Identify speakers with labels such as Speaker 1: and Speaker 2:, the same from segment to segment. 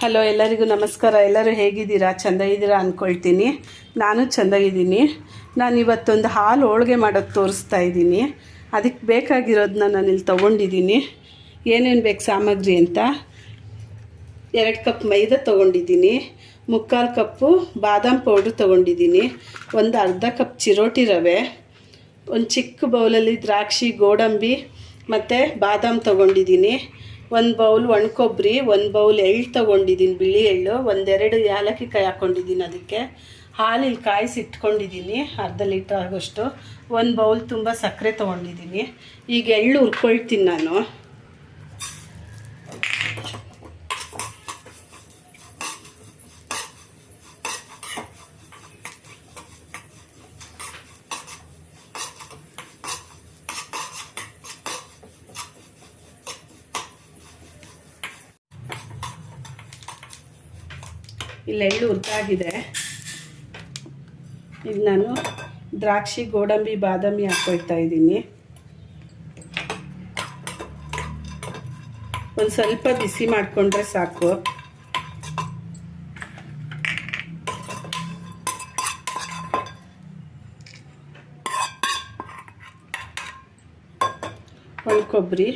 Speaker 1: Hello ಎಲ್ಲರಿಗೂ ನಮಸ್ಕಾರ. ಎಲ್ಲರೂ ಹೇಗಿದ್ದೀರಾ? ಚೆಂದಾಗಿದ್ದೀರಾ ಅಂದ್ಕೊಳ್ತೀನಿ ನಾನು ಚೆಂದಾಗಿದ್ದೀನಿ ನಾನು ಇವತ್ತೊಂದು ಹಾಲು ಹೋಳಿಗೆ ಮಾಡೋದು ತೋರಿಸ್ತಾ ಇದ್ದೀನಿ. ಅದಕ್ಕೆ ಬೇಕಾಗಿರೋದನ್ನ ನಾನು ಇಲ್ಲಿ ತೊಗೊಂಡಿದ್ದೀನಿ. ಏನೇನು ಬೇಕು ಸಾಮಗ್ರಿ ಅಂತ? ಎರಡು ಕಪ್ ಮೈದಾ ತೊಗೊಂಡಿದ್ದೀನಿ. ಮುಕ್ಕಾಲು ಕಪ್ಪು ಬಾದಾಮ್ ಪೌಡ್ರ್ ತೊಗೊಂಡಿದ್ದೀನಿ. ಒಂದು ಅರ್ಧ ಕಪ್ ಚಿರೋಟಿ ರವೆ. ಒಂದು ಚಿಕ್ಕ ಬೌಲಲ್ಲಿ ದ್ರಾಕ್ಷಿ, ಗೋಡಂಬಿ ಮತ್ತು ಬಾದಾಮ್ ತೊಗೊಂಡಿದ್ದೀನಿ. ಒಂದು ಬೌಲ್ ಒಣಕೊಬ್ಬರಿ ಒಂದು ಬೌಲ್ ಎಳ್ಳು ತೊಗೊಂಡಿದ್ದೀನಿ ಬಿಳಿ ಎಳ್ಳು. ಒಂದೆರಡು ಏಲಕ್ಕಿ ಕಾಯಿ ಹಾಕ್ಕೊಂಡಿದ್ದೀನಿ ಅದಕ್ಕೆ. ಹಾಲಿಲ್ಲಿ ಕಾಯಿಸಿ ಇಟ್ಕೊಂಡಿದ್ದೀನಿ ಅರ್ಧ ಲೀಟ್ರ್ ಆಗೋಷ್ಟು. ಒಂದು ಬೌಲ್ ತುಂಬ ಸಕ್ಕರೆ ತೊಗೊಂಡಿದ್ದೀನಿ ಈಗ ಎಳ್ಳು ಹುರ್ಕೊಳ್ತೀನಿ ನಾನು. ಇಲ್ಲಿ ಎಳ್ಳು ಉದ್ದಾಗಿದೆ ಇದು ನಾನು ದ್ರಾಕ್ಷಿ, ಗೋಡಂಬಿ, ಬಾದಾಮಿ ಹಾಕ್ಕೊಳ್ತಾ ಇದ್ದೀನಿ. ಒಂದು ಸ್ವಲ್ಪ ಬಿಸಿ ಮಾಡಿಕೊಂಡ್ರೆ ಸಾಕು. ಒಂದು ಕೊಬ್ಬರಿ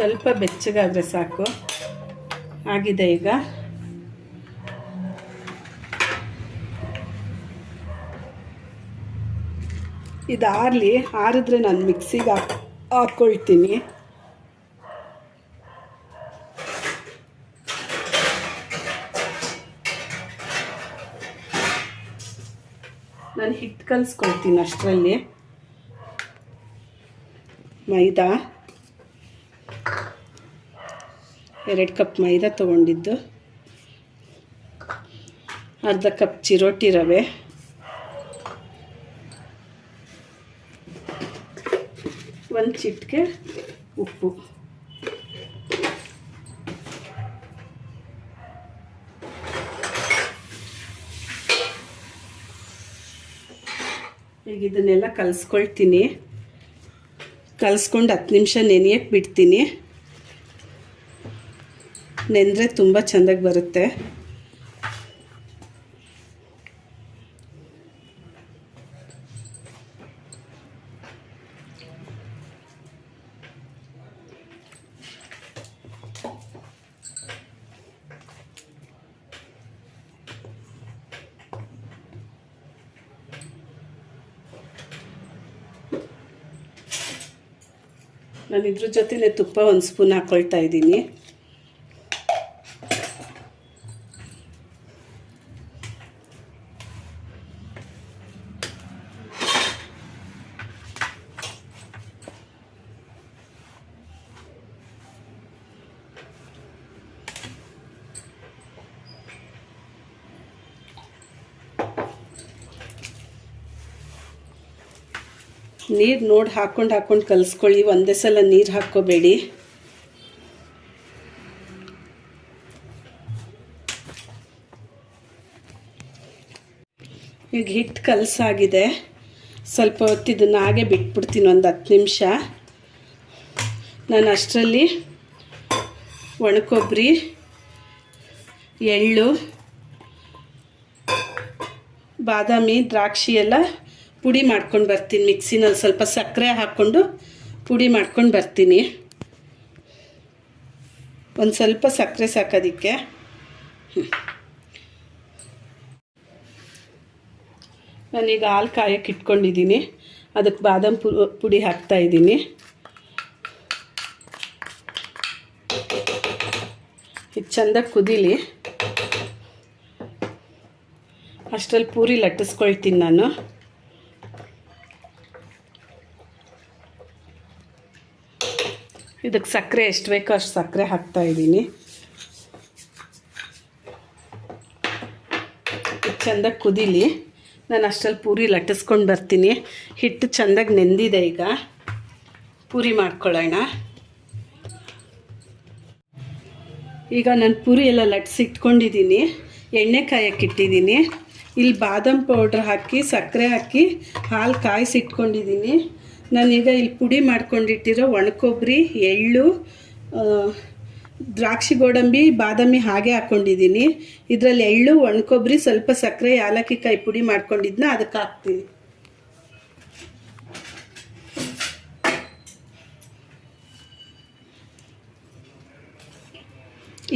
Speaker 1: ಸ್ವಲ್ಪ ಬೆಚ್ಚಗಾದರೆ ಸಾಕು. ಆಗಿದೆ ಈಗ. ಇದು ಆರಲಿ, ಆರಿದ್ರೆ ನಾನು ಮಿಕ್ಸಿಗೆ ಹಾಕ್ ಹಾಕ್ಕೊಳ್ತೀನಿ ನಾನು ಹಿಟ್ಟು ಕಲಿಸ್ಕೊಳ್ತೀನಿ ಅಷ್ಟರಲ್ಲಿ. ಮೈದಾ. ಎರಡು ಕಪ್ ಮೈದಾ ತೊಗೊಂಡಿದ್ದು. ಅರ್ಧ ಕಪ್ ಚಿರೋಟಿ ರವೆ. ಒಂದು ಚಿಟಿಕೆ ಉಪ್ಪು. ಈಗ ಇದನ್ನೆಲ್ಲ ಕಲಿಸ್ಕೊಳ್ತೀನಿ. ಕಲಿಸ್ಕೊಂಡು ಹತ್ತು ನಿಮಿಷ ನೆನೆಯಕ್ಕೆ ಬಿಡ್ತೀನಿ. ನೆಂದರೆ ತುಂಬ ಚೆಂದಾಗಿ ಬರುತ್ತೆ. ನಾನು ಇದ್ರ ಜೊತೆಲೆ ತುಪ್ಪ ಒಂದು ಸ್ಪೂನ್ ಹಾಕ್ಕೊಳ್ತಾ ಇದ್ದೀನಿ. ನೀರು ನೋಡಿ ಹಾಕ್ಕೊಂಡು ಹಾಕ್ಕೊಂಡು ಕಲಿಸ್ಕೊಳ್ಳಿ, ಒಂದೇ ಸಲ ನೀರು ಹಾಕ್ಕೋಬೇಡಿ. ಈಗ ಹಿಟ್ಟು ಕಲಸಾಗಿದೆ. ಸ್ವಲ್ಪ ಹೊತ್ತು ಇದನ್ನು ಹಾಗೆ ಬಿಟ್ಬಿಡ್ತೀನಿ, ಒಂದು ಹತ್ತು ನಿಮಿಷ. ನಾನು ಅಷ್ಟರಲ್ಲಿ ಒಣಕೊಬ್ಬರಿ ಎಳ್ಳು, ಬಾದಾಮಿ, ದ್ರಾಕ್ಷಿ ಎಲ್ಲ ಪುಡಿ ಮಾಡ್ಕೊಂಡು ಬರ್ತೀನಿ ಮಿಕ್ಸಿನಲ್ಲಿ ಸ್ವಲ್ಪ ಸಕ್ಕರೆ ಹಾಕ್ಕೊಂಡು ಪುಡಿ ಮಾಡ್ಕೊಂಡು ಬರ್ತೀನಿ. ಒಂದು ಸ್ವಲ್ಪ ಸಕ್ಕರೆ ಸಾಕೋದಕ್ಕೆ. ನಾನೀಗ ಹಾಲು ಕಾಯಕ್ಕೆ ಇಟ್ಕೊಂಡಿದ್ದೀನಿ. ಅದಕ್ಕೆ ಬಾದಾಮ್ ಪುಡಿ ಹಾಕ್ತಾಯಿದ್ದೀನಿ ಇದು ಚೆಂದಾಗಿ ಕುದೀಲಿ. ಅಷ್ಟರಲ್ಲಿ ಪೂರಿ ಲಟ್ಟಿಸ್ಕೊಳ್ತೀನಿ ನಾನು. ಇದಕ್ಕೆ ಸಕ್ಕರೆ ಎಷ್ಟು ಬೇಕೋ ಅಷ್ಟು ಸಕ್ಕರೆ ಹಾಕ್ತಾ ಇದ್ದೀನಿ. ಚೆಂದಾಗಿ ಕುದೀಲಿ. ನಾನು ಅಷ್ಟರಲ್ಲಿ ಪೂರಿ ಲಟ್ಟಿಸ್ಕೊಂಡು ಬರ್ತೀನಿ. ಹಿಟ್ಟು ಚೆಂದಾಗಿ ನೆಂದಿದೆ ಈಗ. ಪೂರಿ ಮಾಡ್ಕೊಳ್ಳೋಣ. ಈಗ ನಾನು ಪೂರಿ ಎಲ್ಲ ಲಟ್ಸಿ ಇಟ್ಕೊಂಡಿದ್ದೀನಿ. ಎಣ್ಣೆ ಕಾಯಕ್ಕೆ ಇಟ್ಟಿದ್ದೀನಿ. ಇಲ್ಲಿ ಬಾದಾಮ್ ಪೌಡ್ರ್ ಹಾಕಿ, ಸಕ್ಕರೆ ಹಾಕಿ, ಹಾಲು ಕಾಯಿಸಿಟ್ಕೊಂಡಿದ್ದೀನಿ ನಾನೀಗ ಇಲ್ಲಿ ಪುಡಿ ಮಾಡ್ಕೊಂಡಿಟ್ಟಿರೋ ಒಣಕೊಬ್ಬರಿ, ಎಳ್ಳು ದ್ರಾಕ್ಷಿ ಗೋಡಂಬಿ, ಬಾದಾಮಿ ಹಾಗೆ ಹಾಕ್ಕೊಂಡಿದ್ದೀನಿ ಇದರಲ್ಲಿ ಎಳ್ಳು, ಒಣಕೊಬ್ಬರಿ, ಸ್ವಲ್ಪ ಸಕ್ಕರೆ ಯಾಲಕ್ಕಿ ಕಾಯಿ ಪುಡಿ ಮಾಡ್ಕೊಂಡಿದ್ನ, ಅದಕ್ಕೆ ಹಾಕ್ತೀನಿ.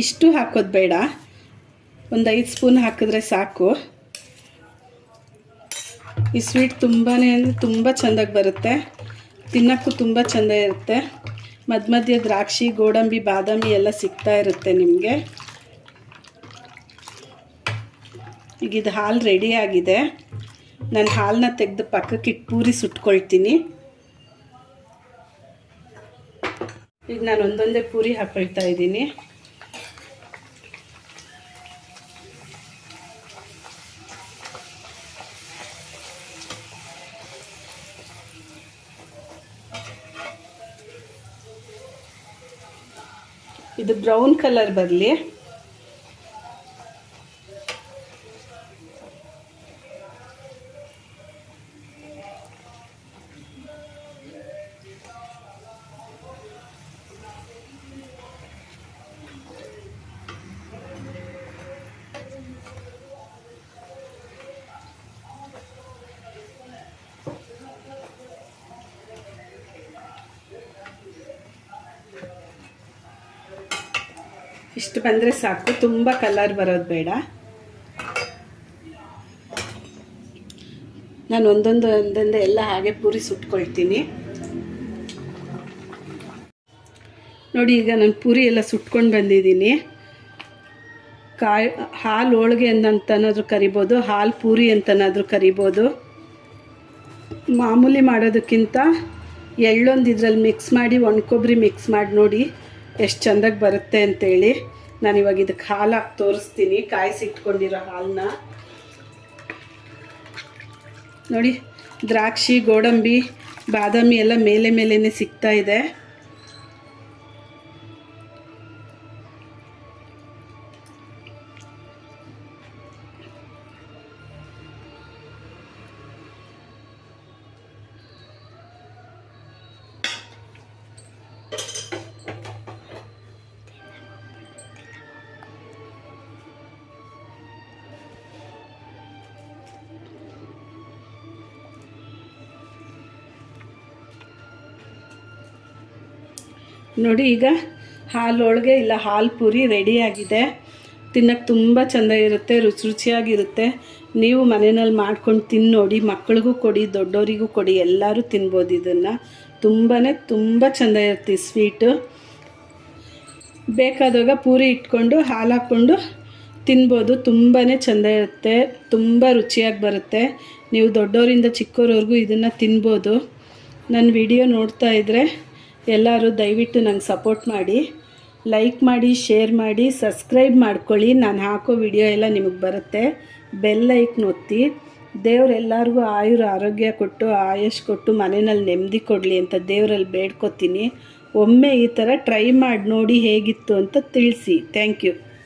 Speaker 1: ಇಷ್ಟು ಹಾಕೋದು ಬೇಡ. ಒಂದು ಐದು ಸ್ಪೂನ್ ಹಾಕಿದ್ರೆ ಸಾಕು. ಈ ಸ್ವೀಟ್ ತುಂಬಾ ಅಂದರೆ ತುಂಬ ಚೆಂದಾಗಿ ಬರುತ್ತೆ. ತಿನ್ನೋಕ್ಕೂ ತುಂಬ ಚೆಂದ ಇರುತ್ತೆ. ಮಧ್ಯ ಮಧ್ಯೆ ದ್ರಾಕ್ಷಿ, ಗೋಡಂಬಿ, ಬಾದಾಮಿ ಎಲ್ಲ ಸಿಗ್ತಾ ಇರುತ್ತೆ ನಿಮಗೆ. ಈಗ ಇದು ಹಾಲು ರೆಡಿ ಆಗಿದೆ. ನಾನು ಹಾಲನ್ನ ತೆಗೆದು ಪಕ್ಕಕ್ಕೆ ಇಟ್ಟು ಪೂರಿ ಸುಟ್ಕೊಳ್ತೀನಿ. ಈಗ ನಾನು ಒಂದೊಂದೇ ಪೂರಿ ಹಾಕೊಳ್ತಾ ಇದ್ದೀನಿ. ಇದು ಬ್ರೌನ್ ಕಲರ್ ಬರಲಿ. ಇಷ್ಟು ಬಂದರೆ ಸಾಕು. ತುಂಬ ಕಲರ್ ಬರೋದು ಬೇಡ. ನಾನು ಒಂದೊಂದು ಒಂದೊಂದು ಎಲ್ಲ ಹಾಗೆ ಪೂರಿ ಸುಟ್ಕೊಳ್ತೀನಿ. ನೋಡಿ, ಈಗ ನಾನು ಪೂರಿ ಎಲ್ಲ ಸುಟ್ಕೊಂಡು ಬಂದಿದ್ದೀನಿ. ಕಾಯಿ, ಹಾಲು ಹೋಳಿಗೆ ಅಂತನಾದರೂ ಕರಿಬೋದು, ಹಾಲು ಪೂರಿ ಅಂತನಾದರೂ ಕರಿಬೋದು. ಮಾಮೂಲಿ ಮಾಡೋದಕ್ಕಿಂತ ಎಳ್ಳೊಂದು ಇದರಲ್ಲಿ ಮಿಕ್ಸ್ ಮಾಡಿ ಒಣ ಕೊಬ್ಬರಿ ಮಿಕ್ಸ್ ಮಾಡಿ ನೋಡಿ. ಎಷ್ಟು ಚೆಂದಾಗಿ ಬರುತ್ತೆ ಅಂತೇಳಿ ನಾನು ಇವಾಗ ಇದಕ್ಕೆ ಹಾಲು ಹಾಕಿ ತೋರಿಸ್ತೀನಿ ಕಾಯಿಸಿಟ್ಕೊಂಡಿರೋ ಹಾಲನ್ನ ನೋಡಿ, ದ್ರಾಕ್ಷಿ, ಗೋಡಂಬಿ, ಬಾದಾಮಿ ಎಲ್ಲ ಮೇಲೆ ಮೇಲೇ ಸಿಗ್ತಾ ಇದೆ. ನೋಡಿ ಈಗ ಹಾಲು ಹೋಳಿಗೆ ಇಲ್ಲ, ಹಾಲು ಪೂರಿ ರೆಡಿಯಾಗಿದೆ. ತಿನ್ನೋಕ್ಕೆ ತುಂಬ ಚೆಂದ ಇರುತ್ತೆ, ರುಚಿ ರುಚಿಯಾಗಿರುತ್ತೆ. ನೀವು ಮನೆಯಲ್ಲಿ ಮಾಡ್ಕೊಂಡು ತಿನ್ನೋಡಿ ನೋಡಿ ಮಕ್ಕಳಿಗೂ ಕೊಡಿ, ದೊಡ್ಡವರಿಗೂ ಕೊಡಿ, ಎಲ್ಲರೂ ತಿನ್ಬೋದು ಇದನ್ನು. ತುಂಬಾ ತುಂಬ ಚೆಂದ ಇರುತ್ತೆ ಸ್ವೀಟು ಬೇಕಾದಾಗ ಪೂರಿ ಇಟ್ಕೊಂಡು, ಹಾಲು ಹಾಕ್ಕೊಂಡು ತಿನ್ಬೋದು ತುಂಬಾ ಚೆಂದ ಇರುತ್ತೆ, ತುಂಬ ರುಚಿಯಾಗಿ ಬರುತ್ತೆ. ನೀವು ದೊಡ್ಡವರಿಂದ ಚಿಕ್ಕವರವರೆಗೂ ಇದನ್ನು ತಿನ್ಬೋದು. ನನ್ನ ವಿಡಿಯೋ ನೋಡ್ತಾ ಇದ್ದರೆ ಎಲ್ಲರೂ ದಯವಿಟ್ಟು ನಂಗೆ ಸಪೋರ್ಟ್ ಮಾಡಿ ಲೈಕ್ ಮಾಡಿ ಶೇರ್ ಮಾಡಿ ಸಬ್ಸ್ಕ್ರೈಬ್ ಮಾಡ್ಕೊಳ್ಳಿ. ನಾನು ಹಾಕೋ ವಿಡಿಯೋ ಎಲ್ಲ ನಿಮಗೆ ಬರುತ್ತೆ. ಬೆಲ್ ಲೈಕ್ ಒತ್ತಿ. ದೇವರೆಲ್ಲರಿಗೂ ಆಯುರ ಆರೋಗ್ಯ ಕೊಟ್ಟು, ಆಯುಷ್ ಕೊಟ್ಟು ಮನೆಯಲ್ಲಿ ನೆಮ್ಮದಿ ಕೊಡಲಿ ಅಂತ ದೇವರಲ್ಲಿ ಬೇಡ್ಕೊತೀನಿ. ಒಮ್ಮೆ ಈ ಥರ ಟ್ರೈ ಮಾಡಿ ನೋಡಿ ಹೇಗಿತ್ತು ಅಂತ ತಿಳಿಸಿ. Thank you